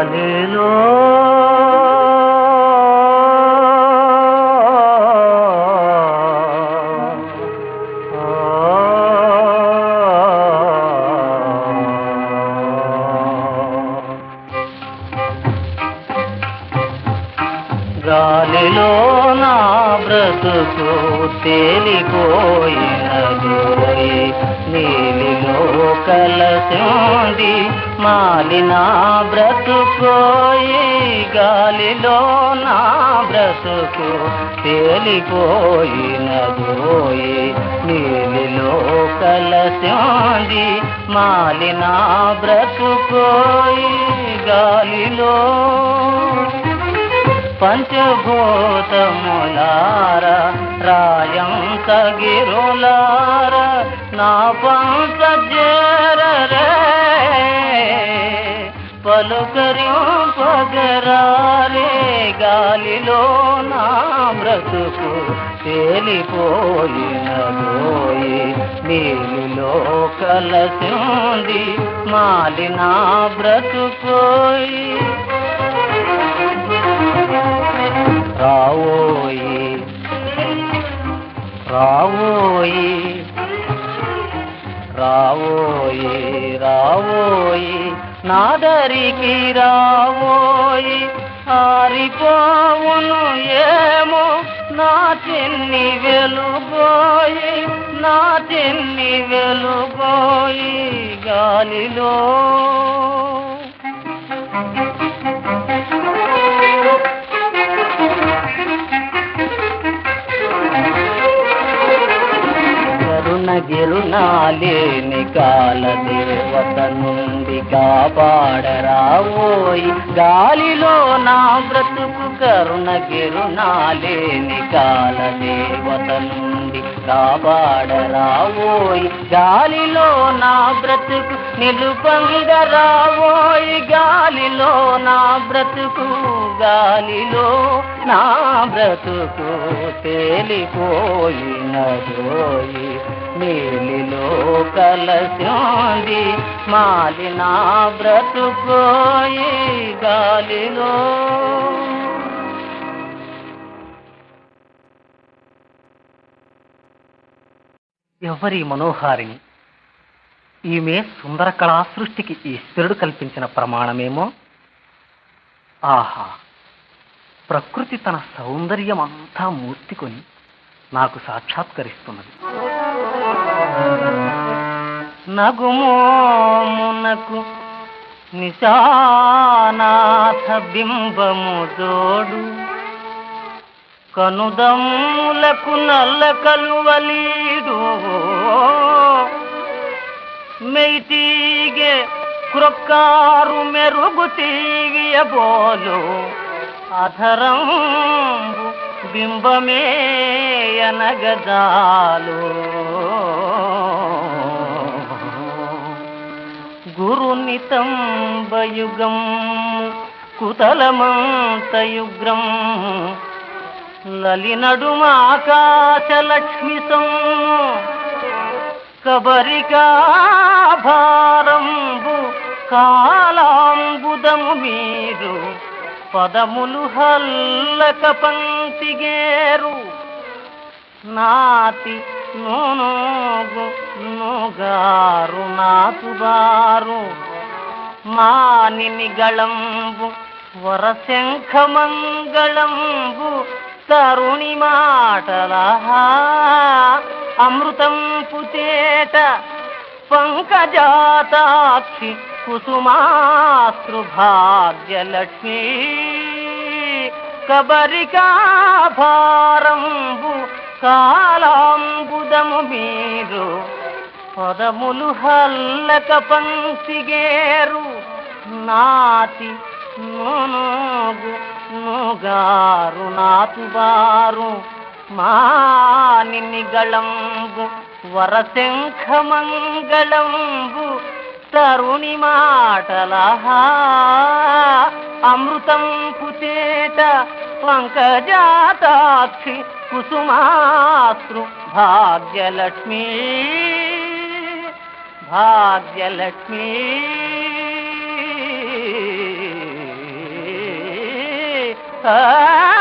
বলেলো బ్రతుకు తేలిపోయినదోయ్ నీలిలో కలసింది మాలినా బ్రతుకోయి గాలిలో నా బ్రతుకు తేలిపోయినదోయ్ నీలిలో కలసింది మాలినా బ్రతుకోయి గాలిలో పంచభూతములార రాయం తగిరులార నా పంచ జరరే పలుకరింపగరారే గాలిలో నా బ్రతుకు తేలిపోయినదోయి నీలిలో కలసింది మాలినా బ్రతుకోయి. రావోయి. రావోయి. రావోయి రావోయి. నాదరికి రావోయి. ఆరిపోవును ఏమో నా చిన్ని వెలుగోయి. నా చిన్ని వెలుగోయి గాలిలో. గిరునాలేని కాల దేవత నుండి కాపాడరావోయి. గాలిలో నా బ్రతుకు కరుణ గిరునాలేని కాల దేవత నుండి కాపాడరావోయ్ గాలిలో నా బ్రతుకు నిలుపంగిదరావోయ్ గాలిలో నా బ్రతుకు గాలిలో నా బ్రతుకు తేలిపోయినదోయి. నీలిలో కలసింది మాలిన బ్రతుకోయి గాలిలో. ఎవరి మనోహారిణి? ఈమె సుందర కళా సృష్టికి ఈశ్వరుడు కల్పించిన ప్రమాణమేమో? ఆహా ప్రకృతి తన సౌందర్యం అంతా మూర్తికొని నాకు సాక్షాత్కరిస్తున్నది. నగుమోమునకు నిశానాథ బింబము జోడు కనుదమ్ములకు నల్ల కలువలీడు. మెయిటీగే క్రొక్కారు మెరుగు తీగియబోలు అధరంబు బింబమే అనగజాలు గురునితంబయుగం కుతలమంతయుగ్రం లలినడుమాకాశలక్ష్మి సొమ్ము కబరికా భారంబు కాలాంబుదము మీరు పదములు హల్లక పంక్తిగేరు నాతి నూనోగు నూగారు నాతుబారు మానినిగళంబు వరశంఖమంగళంబు తరుణి మాటలహా అమృతం పుతేట పంకజాతాక్షి కుసుమాతృభాగ్యలక్ష్మీ కబరికాభారంబు కాలాంబుదము మీరు పదములు హల్లక పంక్తిగేరు నాతి నూనోగు నూగారు నాతుబారు వరశంఖ మంగళంబు తరుణి మాటల అమృతం పుచేట పంకజాతాక్షి కుసుమాతృ భాగ్యలక్ష్మీ భాగ్యలక్ష్మీ. Ah!